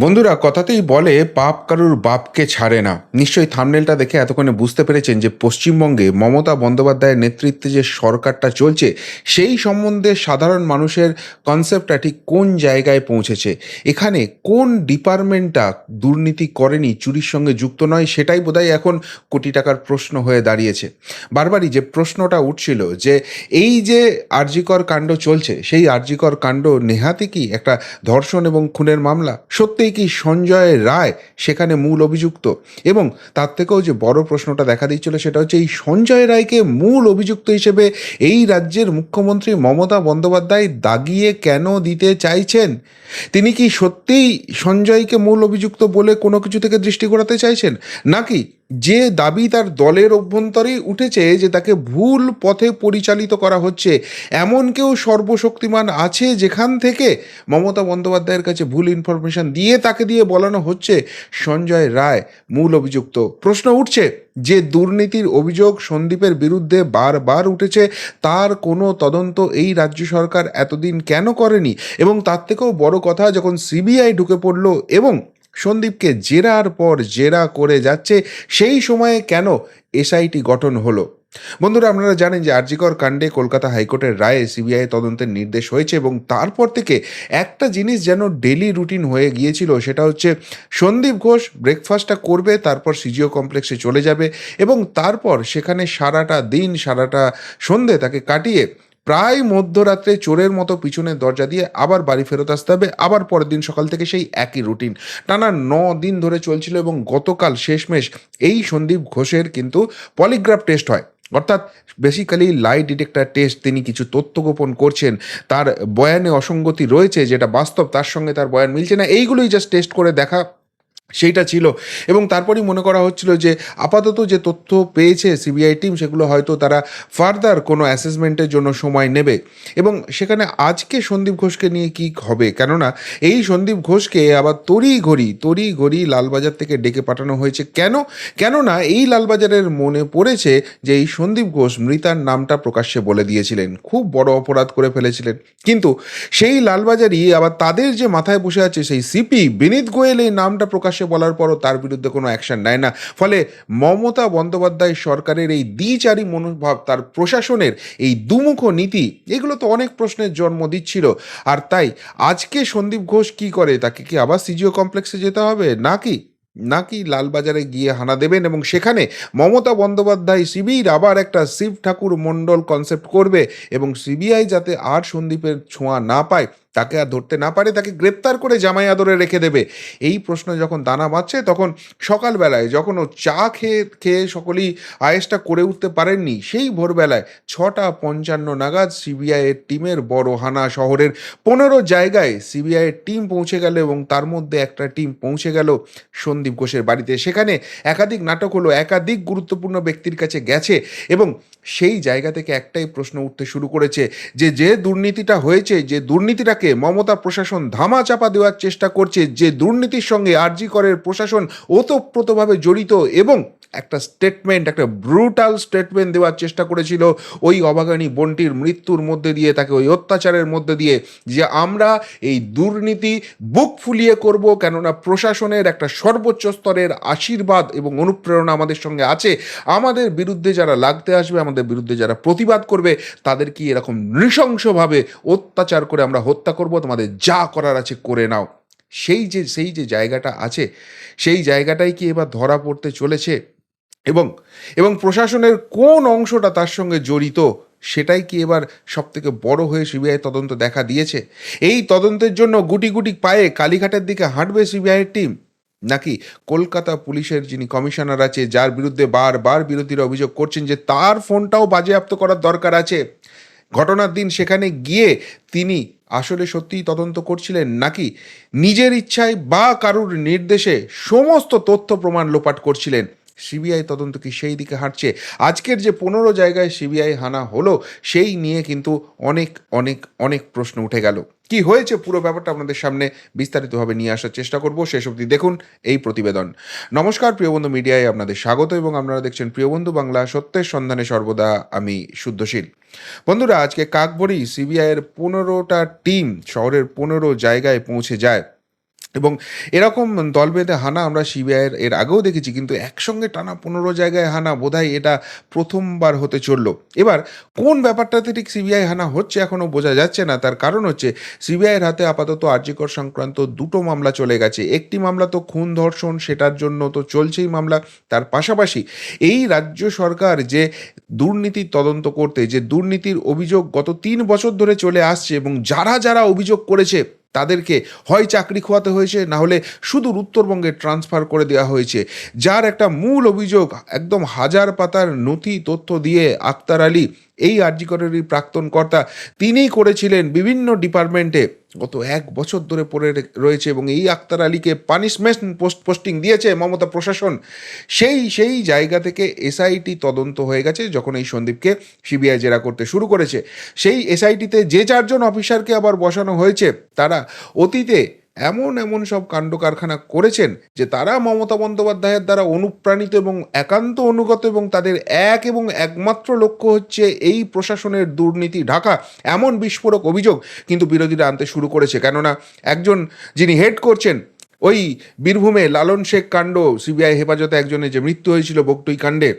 বন্ধুরা, কথাতেই বলে, পাপ কারুর বাপকে ছাড়ে না। নিশ্চয়ই থামনেলটা দেখে এতক্ষণে বুঝতে পেরেছেন যে, পশ্চিমবঙ্গে মমতা বন্দ্যোপাধ্যায়ের নেতৃত্বে যে সরকারটা চলছে, সেই সম্বন্ধে সাধারণ মানুষের কনসেপ্টটা ঠিক কোন জায়গায় পৌঁছেছে? এখানে কোন ডিপার্টমেন্টটা দুর্নীতি করেনি, চুরির সঙ্গে যুক্ত নয়, সেটাই বোধহয় এখন কোটি টাকার প্রশ্ন হয়ে দাঁড়িয়েছে। বারবারই যে প্রশ্নটা উঠছিল যে, এই যে আরজিকর কাণ্ড চলছে, সেই আরজিকর কাণ্ড নেহাতি কি একটা ধর্ষণ এবং খুনের মামলা? সত্যিই কি সঞ্জয় রায় সেখানে মূল অভিযুক্ত? এবং তার থেকেও যে বড় প্রশ্নটা দেখা দিচ্ছিল সেটা হচ্ছে, এই সঞ্জয় রায়কে মূল অভিযুক্ত হিসেবে এই রাজ্যের মুখ্যমন্ত্রী মমতা বন্দ্যোপাধ্যায় দাগিয়ে কেন দিতে চাইছেন? তিনি কি সত্যিই সঞ্জয়কে মূল অভিযুক্ত বলে কোনো কিছু থেকে দৃষ্টি ঘোরাতে চাইছেন? নাকি যে দাবি তার দলের অভ্যন্তরেই উঠেছে যে তাকে ভুল পথে পরিচালিত করা হচ্ছে, এমন কেউ সর্বশক্তিমান আছে যেখান থেকে মমতা বন্দ্যোপাধ্যায়ের কাছে ভুল ইনফরমেশন দিয়ে তাকে দিয়ে বলানো হচ্ছে? সঞ্জয় রায়, মূল অভিযুক্ত। প্রশ্ন উঠছে, যে দুর্নীতির অভিযোগ সন্দীপের বিরুদ্ধে বারবার উঠেছে, তার কোনো তদন্ত এই রাজ্য সরকার এতদিন কেন করেনি? এবং তার থেকেও বড় কথা, যখন সিবিআই ঢুকে পড়ল এবং সন্দীপকে জেরার পর জেরা করে যাচ্ছে, সেই সময়ে কেন এসআইটি গঠন হলো? বন্ধুরা, আপনারা জানেন যে আরজিকর কাণ্ডে কলকাতা হাইকোর্টের রায়ে সিবিআই তদন্তের নির্দেশ হয়েছে এবং তারপর থেকে একটা জিনিস যেন ডেলি রুটিন হয়ে গিয়েছিল, সেটা হচ্ছে সন্দীপ ঘোষ ব্রেকফাস্টটা করবে, তারপর সিজিও কমপ্লেক্সে চলে যাবে এবং তারপর সেখানে সারাটা দিন, সারাটা সন্ধে তাকে কাটিয়ে প্রায় মধ্যরাত্রে চোরের মতো পিছনের দরজা দিয়ে আবার বাড়ি ফেরত আসতে হবে। আবার পরের দিন সকাল থেকে সেই একই রুটিন। টানা ন দিন ধরে চলছিল এবং গতকাল শেষমেশ এই সন্দীপ ঘোষের কিন্তু পলিগ্রাফ টেস্ট হয়। অর্থাৎ বেসিক্যালি লাই ডিটেক্টর টেস্ট তিনি কিছু তথ্য গোপন করছেন। তার বয়ানে অসঙ্গতি রয়েছে যেটা বাস্তব, তার সঙ্গে তার বয়ান মিলছে না। এইগুলোই জাস্ট টেস্ট করে দেখা সেইটা ছিল। এবং তারপরেই মনে করা হচ্ছিল যে, আপাতত যে তথ্য পেয়েছে সিবিআই টিম, সেগুলো হয়তো তারা ফার্দার কোনো অ্যাসেসমেন্টের জন্য সময় নেবে। এবং সেখানে আজকে সন্দীপ ঘোষকে নিয়ে কি হবে? কেননা, এই সন্দীপ ঘোষকে আবার তড়ি ঘড়ি তড়ি ঘড়ি লালবাজার থেকে ডেকে পাঠানো হয়েছে। কেন? কেননা, এই লালবাজারের মনে পড়েছে যে, এই সন্দীপ ঘোষ মৃতার নামটা প্রকাশ্যে বলে দিয়েছিলেন। খুব বড় অপরাধ করে ফেলেছিলেন। কিন্তু সেই লালবাজারই আবার তাদের যে মাথায় বসে আছে, সেই সিপি বিনীত গোয়েল এই নামটা প্রকাশ্যে বলার পরও তার বিরুদ্ধে কোনো অ্যাকশন নেয় না। ফলে মমতা বন্দ্যোপাধ্যায় সরকারের এই দ্বিচারী মনোভাব, তার প্রশাসনের এই দুমুখ নীতি, এগুলো তো অনেক প্রশ্নের জন্ম দিচ্ছিল। আর তাই আজকে সন্দীপ ঘোষ কি করে, তাকে কি আবার সিজিও কমপ্লেক্সে যেতে হবে? নাকি? নাকি লালবাজারে গিয়ে হানা দেবেন এবং সেখানে মমতা বন্দ্যোপাধ্যায় শিবির আবার একটা শিব ঠাকুর মণ্ডল কনসেপ্ট করবে এবং সিবিআই যাতে আর সন্দীপের ছোঁয়া না পায়? তাকে আর ধরতে না পারে, তাকে গ্রেপ্তার করে জামাই আদরে রেখে দেবে। এই প্রশ্ন যখন দানা বাঁধছে, তখন সকালবেলায় যখন ও চা খেয়ে খেয়ে সকলেই আয়েসটা করে উঠতে পারেননি, সেই ভোরবেলায় ছটা পঞ্চান্ন নাগাদ সিবিআইয়ের টিমের বড় হানা শহরের পনেরো জায়গায় সিবিআইয়ের টিম পৌঁছে গেল এবং তার মধ্যে একটা টিম পৌঁছে গেল সন্দীপ ঘোষের বাড়িতে। সেখানে একাধিক নাটক হলো, একাধিক গুরুত্বপূর্ণ ব্যক্তির কাছে গেছে এবং সেই জায়গা থেকে একটাই প্রশ্ন উঠতে শুরু করেছে যে যে দুর্নীতিটা হয়েছে, যে দুর্নীতিটাকে মমতা প্রশাসন ধামা চাপা দেওয়ার চেষ্টা করছে যে দুর্নীতির সঙ্গে আরজি করের প্রশাসন ওতপ্রোতভাবে জড়িত এবং একটা স্টেটমেন্ট একটা ব্রুটাল স্টেটমেন্ট দেওয়ার চেষ্টা করেছিল ওই অবাগানী বন্টির মৃত্যুর মধ্যে দিয়ে, তাকে ওই অত্যাচারের মধ্যে দিয়ে যে আমরা এই দুর্নীতি বুক ফুলিয়ে করব, কেননা প্রশাসনের একটা সর্বোচ্চ স্তরের আশীর্বাদ এবং অনুপ্রেরণা আমাদের সঙ্গে আছে। আমাদের বিরুদ্ধে যারা লাগতে আসবে, আমাদের বিরুদ্ধে যারা প্রতিবাদ করবে তাদেরকে এরকম নৃশংসভাবে অত্যাচার করে আমরা হত্যা করব, তোমাদের যা করার আছে করে নাও। সেই যে সেই যে জায়গাটা আছে, সেই জায়গাটাই কি এবার ধরা পড়তে চলেছে এবং এবং প্রশাসনের কোন অংশটা তার সঙ্গে জড়িত, সেটাই কি এবার সব থেকে বড় হয়ে সিবিআই তদন্ত দেখা দিয়েছে? এই তদন্তের জন্য গুটি গুটি পায়ে কালীঘাটের দিকে হাঁটবে সিবিআইয়ের টিম? নাকি কলকাতা পুলিশের যিনি কমিশনার আছে, যার বিরুদ্ধে বারবার বিরোধীরা অভিযোগ করছেন যে তার ফোনটাও বাজেয়াপ্ত করার দরকার আছে? ঘটনার দিন সেখানে গিয়ে তিনি আসলে সত্যিই তদন্ত করছিলেন নাকি নিজের ইচ্ছায় বা কারুর নির্দেশে সমস্ত তথ্য প্রমাণ লোপাট করছিলেন? সিবিআই তদন্ত কি সেই দিকে হাঁটছে? আজকের যে পনেরো জায়গায় সিবিআই হানা হলো, সেই নিয়ে কিন্তু অনেক অনেক অনেক প্রশ্ন উঠে গেল। কি হয়েছে পুরো ব্যাপারটা আপনাদের সামনে বিস্তারিতভাবে নিয়ে আসার চেষ্টা করব, শেষ অবধি দেখুন এই প্রতিবেদন। নমস্কার, প্রিয়বন্ধু মিডিয়ায় আপনাদের স্বাগত এবং আপনারা দেখছেন প্রিয়বন্ধু বাংলা, সত্যের সন্ধানে সর্বদা আমি শুদ্ধশীল। বন্ধুরা, আজকে কাকবড়ি সিবিআইয়ের পনেরোটা টিম শহরের পনেরো জায়গায় পৌঁছে যায়। এবং এরকম দল বেঁধে হানা আমরা সিবিআইয়ের, এর আগেও দেখেছি, কিন্তু একসঙ্গে টানা পনেরো জায়গায় হানা বোধহয় এটা প্রথমবার হতে চলল। এবার, কোন ব্যাপারটাতে ঠিক সিবিআই হানা হচ্ছে এখনও বোঝা যাচ্ছে না, তার কারণ হচ্ছে সিবিআইয়ের হাতে আপাতত আর্যিকর সংক্রান্ত দুটো মামলা চলে গেছে। একটি মামলা তো খুন ধর্ষণ, সেটার জন্য তো চলছেই মামলা, তার পাশাপাশি এই রাজ্য সরকার যে দুর্নীতির তদন্ত করতে, যে দুর্নীতির অভিযোগ গত তিন বছর ধরে চলে আসছে এবং যারা যারা অভিযোগ করেছে তাদেরকে হয় চাকরি খোয়াতে হয়েছে, না হলে সুদূর উত্তরবঙ্গে ট্রান্সফার করে দেওয়া হয়েছে। যার একটা মূল অভিযোগ, একদম হাজার পাতার নথি তথ্য দিয়ে আক্তার আলী এই আর্যিকরেরই প্রাক্তন কর্তা তিনিই করেছিলেন বিভিন্ন ডিপার্টমেন্টে। গত এক বছর ধরে পড়ে রয়েছে এবং এই আক্তার আলীকে পানিশমেন্ট পোস্ট পোস্টিং দিয়েছে মমতা প্রশাসন। সেই সেই জায়গা থেকে এসআইটি তদন্ত হয়ে গেছে যখন এই সন্দীপকে সিবিআই জেরা করতে শুরু করেছে। সেই এসআইটিতে যে চারজন অফিসারকে আবার বসানো হয়েছে, তারা অতীতে এমন এমন সব কাণ্ড কারখানা করেছেন যে তারা মমতা বন্দ্যোপাধ্যায়ের দ্বারা অনুপ্রাণিত এবং একান্ত অনুগত এবং তাদের এক এবং একমাত্র লক্ষ্য হচ্ছে এই প্রশাসনের দুর্নীতি ঢাকা, এমন বিস্ফোরক অভিযোগ কিন্তু বিরোধীরা আনতে শুরু করেছে। কেননা একজন যিনি হেড করছেন, ওই বীরভূমে লালন শেখ কাণ্ড, সিবিআই হেফাজতে একজনের যে মৃত্যু হয়েছিল বকটুই কাণ্ডে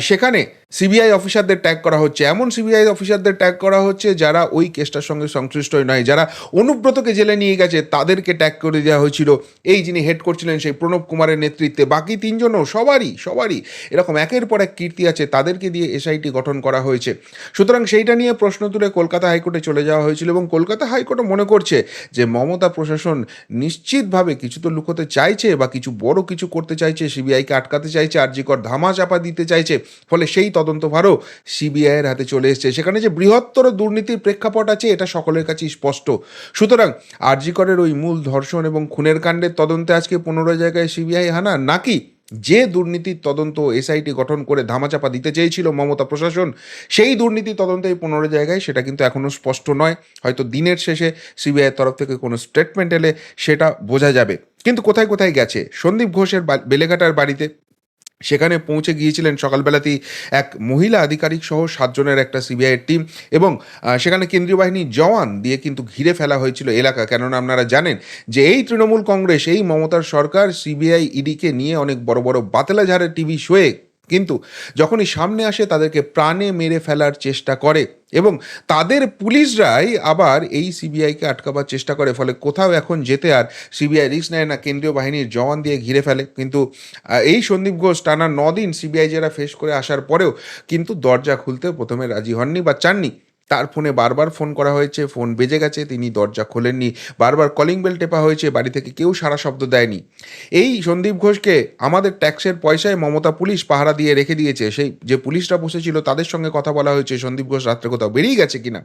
সেখানে সিবিআই অফিসারদের ট্যাগ করা হচ্ছে। এমন সিবিআই অফিসারদের ট্যাগ করা হচ্ছে যারা ওই কেসটার সঙ্গে সংশ্লিষ্ট নয়। যারা অনুব্রতকে জেলে নিয়ে গেছে, তাদেরকে ট্যাগ করে দেওয়া হয়েছিল। এই যিনি হেড করছিলেন সেই প্রণব কুমারের নেতৃত্বে। বাকি তিনজনও সবারই সবারই এরকম একের পর এক কীর্তি আছে, তাদেরকে দিয়ে এসআইটি গঠন করা হয়েছে। সুতরাং সেইটা নিয়ে প্রশ্ন তুলে কলকাতা হাইকোর্টে চলে যাওয়া হয়েছিল এবং কলকাতা হাইকোর্টও মনে করছে যে মমতা প্রশাসন নিশ্চিতভাবে কিছু তো লুকোতে চাইছে বা কিছু বড় কিছু করতে চাইছে, সিবিআইকে আটকাতে চাইছে আরজিকর ধামা চাপা দিতে চাইছে, ফলে সেই তদন্তভারও সিবিআইয়ের হাতে চলে এসেছে। সেখানে যে বৃহত্তর দুর্নীতির প্রেক্ষাপট আছে, এটা সকলের কাছেই স্পষ্ট। সুতরাং আরজিকরের ওই মূল ধর্ষণ এবং খুনের কাণ্ডের তদন্তে আজকে পনেরো জায়গায় সিবিআই হানা, নাকি যে দুর্নীতির তদন্ত এসআইটি গঠন করে ধামাচাপা দিতে চেয়েছিল মমতা প্রশাসন, সেই দুর্নীতি তদন্তে এই পনেরো জায়গায় সেটা কিন্তু এখনও স্পষ্ট নয়। হয়তো দিনের শেষে সিবিআইয়ের তরফ থেকে কোনো স্টেটমেন্ট এলে সেটা বোঝা যাবে। কিন্তু কোথায় কোথায় গেছে? সন্দীপ ঘোষের বেলেঘাটার বাড়িতে সেখানে পৌঁছে গিয়েছিলেন সকালবেলাতেই এক মহিলা আধিকারিক সহ সাতজনের একটা সিবিআইয়ের টিম এবং সেখানে কেন্দ্রীয় বাহিনীর জওয়ান দিয়ে কিন্তু ঘিরে ফেলা হয়েছিল এলাকা। কেননা আপনারা জানেন যে এই তৃণমূল কংগ্রেস, এই মমতার সরকার, সিবিআই ইডিকে নিয়ে অনেক বড় বড় বাতলা ঝাড়ের টিভি শোয়ে কিন্তু যখনই সামনে আসে তাদেরকে প্রাণে মেরে ফেলার চেষ্টা করে এবং তাদের পুলিশরাই আবার এই সিবিআইকে আটকাবার চেষ্টা করে, ফলে কোথাও এখন যেতে আর সিবিআই রিস্ক নেয় না, কেন্দ্রীয় বাহিনীর জওয়ান দিয়ে ঘিরে ফেলে। কিন্তু এই সন্দীপ ঘোষ টানা নদিন সিবিআই যারা ফেস করে আসার পরেও কিন্তু দরজা খুলতে প্রথমে রাজি হননি বা চাননি। তার ফোনে বারবার ফোন করা হয়েছে, ফোন বেজে গেছে, তিনি দরজা খোলেননি, বারবার কলিং বেল টেপা হয়েছে, বাড়ি থেকে কেউ সারা শব্দ দেয়নি। এই সন্দীপ ঘোষকে আমাদের ট্যাক্সের পয়সায় মমতা পুলিশ পাহারা দিয়ে রেখে দিয়েছে। সেই যে পুলিশরা বসেছিল, তাদের সঙ্গে কথা বলা হয়েছে, সন্দীপ ঘোষ রাত্রে কোথাও বেরিয়ে গেছে কিনা?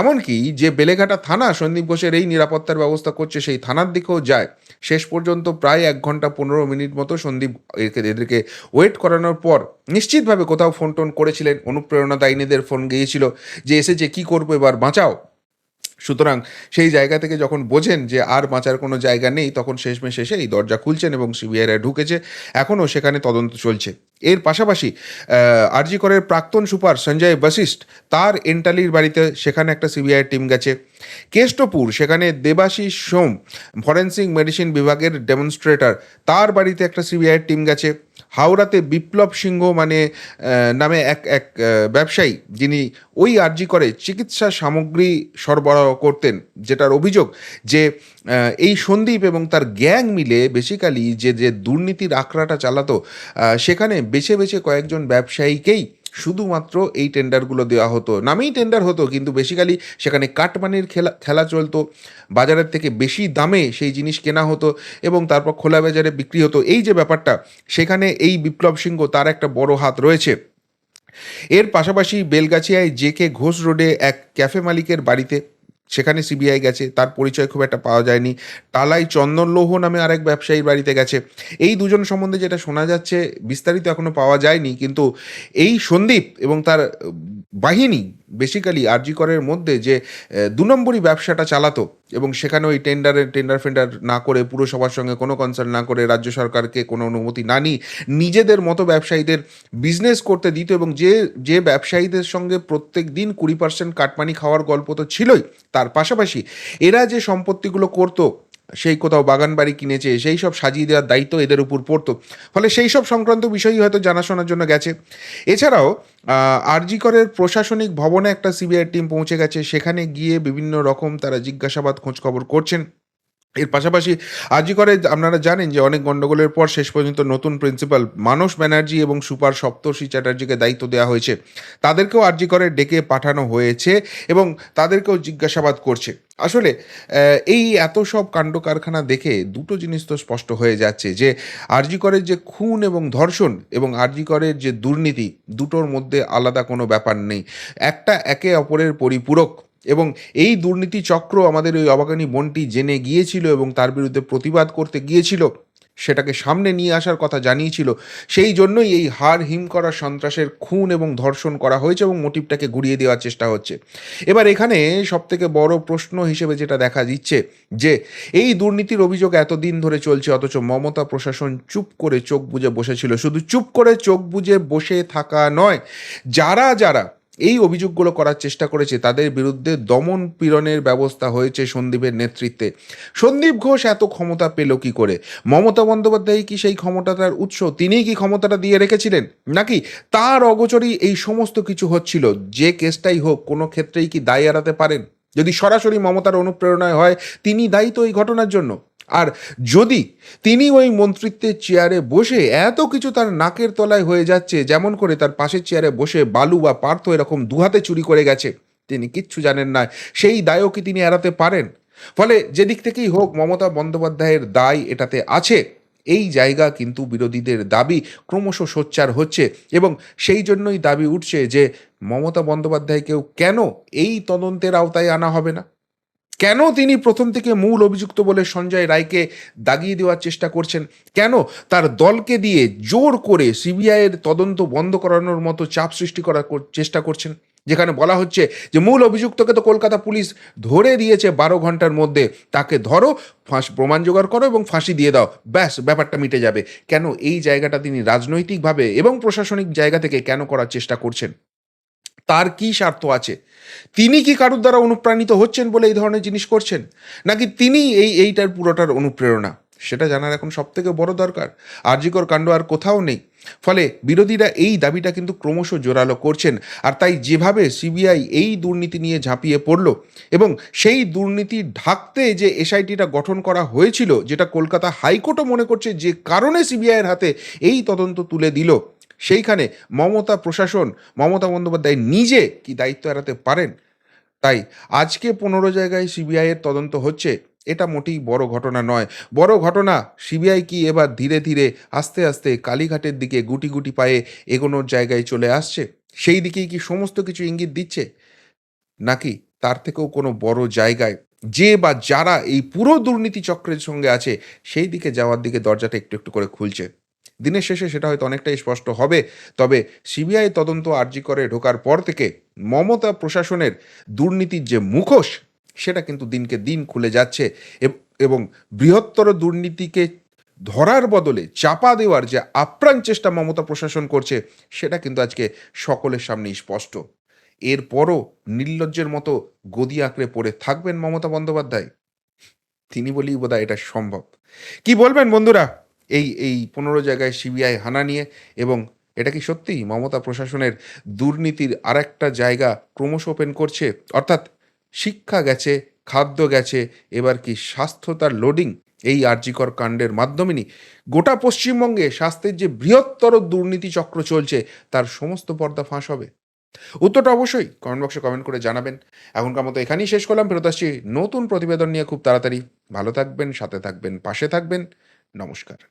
এমনকি যে বেলেঘাটা থানা সন্দীপ ঘোষের এই নিরাপত্তার ব্যবস্থা করছে, সেই থানার দিকেও যায়। শেষ পর্যন্ত প্রায় এক ঘণ্টা পনেরো মিনিট মতো সন্দীপ এদেরকে ওয়েট করানোর পর নিশ্চিতভাবে কোথাও ফোন টোন করেছিলেন। অনুপ্রেরণা দায়নীদের ফোন গিয়েছিল যে এসেছে, কি করব এবার? বাঁচাও। সুতরাং সেই জায়গা থেকে যখন বোঝেন যে আর বাঁচার কোনো জায়গা নেই, তখন শেষমেশ শেষে এই দরজা খুলছেন এবং সিবিআইরা ঢুকেছে। এখনও সেখানে তদন্ত চলছে। এর পাশাপাশি আরজি করের প্রাক্তন সুপার সঞ্জয় বশিষ্ঠ তার এন্টালির বাড়িতে সেখানে একটা সিবিআই টিম গেছে। কেষ্টপুর, সেখানে দেবাশিস সোম, ফরেন্সিক মেডিসিন বিভাগের ডেমনস্ট্রেটর, তার বাড়িতে একটা সিবিআই টিম গেছে। হাওড়াতে বিপ্লব সিংহ মানে নামে এক এক ব্যবসায়ী, যিনি ওই আর্জি করে চিকিৎসা সামগ্রী সরবরাহ করতেন, যেটার অভিযোগ যে এই সন্দীপ এবং তার গ্যাং মিলে বেসিক্যালি যে যে দুর্নীতির আখড়াটা চালাতো সেখানে বেছে বেছে কয়েকজন ব্যবসায়ীকেই শুধুমাত্র এই টেন্ডারগুলো দেওয়া হতো। নামেই টেন্ডার হতো, কিন্তু বেসিক্যালি সেখানে কাটমানির খেলা খেলা চলতো। বাজারের থেকে বেশি দামে সেই জিনিস কেনা হতো এবং তারপর খোলা বাজারে বিক্রি হতো। এই যে ব্যাপারটা, সেখানে এই বিপ্লব সিংহ তার একটা বড় হাত রয়েছে। এর পাশাপাশি বেলগাছিয়ায় জে কে ঘোষ রোডে এক ক্যাফে মালিকের বাড়িতে সেখানে সিবিআই গেছে, তার পরিচয় খুব একটা পাওয়া যায়নি। টালাই চন্দন লৌহ নামে আরেক ব্যবসায়ীর বাড়িতে গেছে। এই দুজন সম্বন্ধে যেটা শোনা যাচ্ছে, বিস্তারিত এখনও পাওয়া যায়নি, কিন্তু এই সন্দীপ এবং তার বাহিনী বেসিক্যালি আরজি করের মধ্যে যে দু নম্বরই ব্যবসাটা চালাতো এবং সেখানে ওই টেন্ডারের টেন্ডার ফেন্ডার না করে, পুরসভার সঙ্গে কোনো কনসার্ন না করে, রাজ্য সরকারকে কোনো অনুমতি না নিয়ে নিজেদের মতো ব্যবসায়ীদের বিজনেস করতে দিত এবং যে যে ব্যবসায়ীদের সঙ্গে প্রত্যেক দিন কুড়ি পার্সেন্ট কাটমানি খাওয়ার গল্প তো ছিলই। তার পাশাপাশি এরা যে সম্পত্তিগুলো করতো সেই কোথাও বাগান বাড়ি কিনেছে, সেই সব সাজিয়ে দেওয়ার দায়িত্ব এদের উপর পড়তো। ফলে সেই সব সংক্রান্ত বিষয়ই হয়তো জানাশোনার জন্য গেছে। এছাড়াও আরজিকরের প্রশাসনিক ভবনে একটা সিবিআই টিম পৌঁছে গেছে। সেখানে গিয়ে বিভিন্ন রকম তারা জিজ্ঞাসাবাদ, খোঁজখবর করছেন। এর পাশাপাশি আরজি করে আপনারা জানেন যে অনেক গণ্ডগোলের পর শেষ পর্যন্ত নতুন প্রিন্সিপাল মানস ব্যানার্জি এবং সুপার সপ্তর্ষি চ্যাটার্জিকে দায়িত্ব দেওয়া হয়েছে। তাদেরকেও আরজি করে ডেকে পাঠানো হয়েছে এবং তাদেরকেও জিজ্ঞাসাবাদ করছে। আসলে এই এত সব কাণ্ড কারখানা দেখে দুটো জিনিস তো স্পষ্ট হয়ে যাচ্ছে যে আরজি করের যে খুন এবং ধর্ষণ এবং আরজি করের যে দুর্নীতি দুটোর মধ্যে আলাদা কোনো ব্যাপার নেই। একটা একে অপরের পরিপূরক। এবং এই দুর্নীতি চক্র আমাদের ওই অবাগানী বনটি জেনে গিয়েছিল এবং তার বিরুদ্ধে প্রতিবাদ করতে গিয়েছিল, সেটাকে সামনে নিয়ে আসার কথা জানিয়েছিল। সেই জন্যই এই হার হিম করা সন্ত্রাসের খুন এবং ধর্ষণ করা হয়েছে এবং মোটিভটাকে ঘুরিয়ে দেওয়ার চেষ্টা হচ্ছে। এবার এখানে সবথেকে বড় প্রশ্ন হিসেবে যেটা দেখা দিচ্ছে যে, এই দুর্নীতির অভিযোগ এতদিন ধরে চলছে, অথচ মমতা প্রশাসন চুপ করে চোখ বুজে বসেছিল। শুধু চুপ করে চোখ বুজে বসে থাকা নয়, যারা যারা এই অভিযোগগুলো করার চেষ্টা করেছে, তাদের বিরুদ্ধে দমন পীড়নের ব্যবস্থা হয়েছে সন্দীপের নেতৃত্বে। সন্দীপ ঘোষ এত ক্ষমতা পেল কি করে? মমতা বন্দ্যোপাধ্যায় কি সেই ক্ষমতাটার উৎস? তিনিই কি ক্ষমতাটা দিয়ে রেখেছিলেন? নাকি তার অগোচরেই এই সমস্ত কিছু হচ্ছিল? যে কেসটাই হোক, কোনো ক্ষেত্রেই কি দায় এড়াতে পারেন? যদি সরাসরি মমতার অনুপ্রেরণায় হয়, তিনি দায়ী তো এই ঘটনার জন্য। আর যদি তিনি ওই মন্ত্রিত্বের চেয়ারে বসে এত কিছু তার নাকের তলায় হয়ে যাচ্ছে, যেমন করে তার পাশের চেয়ারে বসে বালু বা পার্থ এরকম দুহাতে চুরি করে গেছে, তিনি কিচ্ছু জানেন না, সেই দায়ও কি তিনি এড়াতে পারেন? ফলে যেদিক থেকেই হোক, মমতা বন্দ্যোপাধ্যায়ের দায় এটাতে আছে। এই জায়গা কিন্তু বিরোধীদের দাবি ক্রমশ সোচ্চার হচ্ছে এবং সেই জন্যই দাবি উঠছে যে মমতা বন্দ্যোপাধ্যায়কেও কেন এই তদন্তের আওতায় আনা হবে না? কেন তিনি প্রথম থেকে মূল অভিযুক্ত বলে সঞ্জয় রায়কে দাগিয়ে দেওয়ার চেষ্টা করছেন? কেন তার দলকে দিয়ে জোর করে সিবিআইয়ের তদন্ত বন্ধ করানোর মতো চাপ সৃষ্টি করার কর- চেষ্টা করছেন? যেখানে বলা হচ্ছে যে মূল অভিযুক্তকে তো কলকাতা পুলিশ ধরে দিয়েছে বারো ঘণ্টার মধ্যে। তাকে ধরো, ফাঁস প্রমাণ জোগাড় করো এবং ফাঁসি দিয়ে দাও। ব্যাস, ব্যাপারটা মিটে যাবে। কেন এই জায়গাটা তিনি রাজনৈতিকভাবে এবং প্রশাসনিক জায়গা থেকে কেন করার চেষ্টা করছেন? তার কি স্বার্থ আছে? তিনি কি কারোর দ্বারা অনুপ্রাণিত হচ্ছেন বলে এই ধরনের জিনিস করছেন? নাকি তিনি এই, এইটার পুরোটার অনুপ্রেরণা? সেটা জানার এখন সব থেকে বড় দরকার। আরজিকর কাণ্ড আর কোথাও নেই। ফলে বিরোধীরা এই দাবিটা কিন্তু ক্রমশ জোরালো করছেন। আর তাই যেভাবে সিবিআই এই দুর্নীতি নিয়ে ঝাঁপিয়ে পড়ল এবং সেই দুর্নীতি ঢাকতে যে এসআইটিটা গঠন করা হয়েছিল, যেটা কলকাতা হাইকোর্টও মনে করছে যে কারণে সিবিআইয়ের হাতে এই তদন্ত তুলে দিল। সেইখানে মমতা প্রশাসন, মমতা বন্দ্যোপাধ্যায় নিজে কি দায়িত্ব এড়াতে পারেন? তাই আজকে পনেরো জায়গায় সিবিআইয়ের তদন্ত হচ্ছে। এটা মোটেই বড় ঘটনা নয়। বড় ঘটনা সিবিআই কি এবার ধীরে ধীরে আস্তে আস্তে কালীঘাটের দিকে গুটি গুটি পায়ে এগোনোর জায়গায় চলে আসছে? সেই দিকেই কি সমস্ত কিছু ইঙ্গিত দিচ্ছে? নাকি তার থেকেও কোনো বড় জায়গায়? যে বা যারা এই পুরো দুর্নীতি চক্রের সঙ্গে আছে, সেই দিকে যাওয়ার দিকে দরজাটা একটু একটু করে খুলছে। দিনের শেষে সেটা হয়তো অনেকটাই স্পষ্ট হবে। তবে সিবিআই তদন্ত আর্জি করে ঢোকার পর থেকে মমতা প্রশাসনের দুর্নীতির যে মুখোশ, সেটা কিন্তু দিনকে দিন খুলে যাচ্ছে। এবং বৃহত্তর দুর্নীতিকে ধরার বদলে চাপা দেওয়ার যে আপ্রাণ চেষ্টা মমতা প্রশাসন করছে, সেটা কিন্তু আজকে সকলের সামনেই স্পষ্ট। এরপরও নির্লজ্জের মতো গদি আঁকড়ে পড়ে থাকবেন মমতা বন্দ্যোপাধ্যায়? তিনি বলেই বোধহয় এটা সম্ভব। কি বলবেন বন্ধুরা? এই এই পনেরো জায়গায় সিবিআই হানা নিয়ে এবং এটা কি সত্যি? মমতা প্রশাসনের দুর্নীতির আরেকটা জায়গা ক্রমশ ওপেন করছে। অর্থাৎ শিক্ষা গেছে, খাদ্য গেছে, এবার কি স্বাস্থ্য তার লোডিং এই আর্জিকর কাণ্ডের মাধ্যমেই গোটা পশ্চিমবঙ্গে স্বাস্থ্যের যে বৃহত্তর দুর্নীতি চক্র চলছে, তার সমস্ত পর্দা ফাঁস হবে। উত্তরটা অবশ্যই কমেন্ট বক্সে কমেন্ট করে জানাবেন। এখনকার মতো এখানেই শেষ করলাম, ফেরত আসছি নতুন প্রতিবেদন নিয়ে খুব তাড়াতাড়ি। ভালো থাকবেন, সাথে থাকবেন, পাশে থাকবেন। নমস্কার।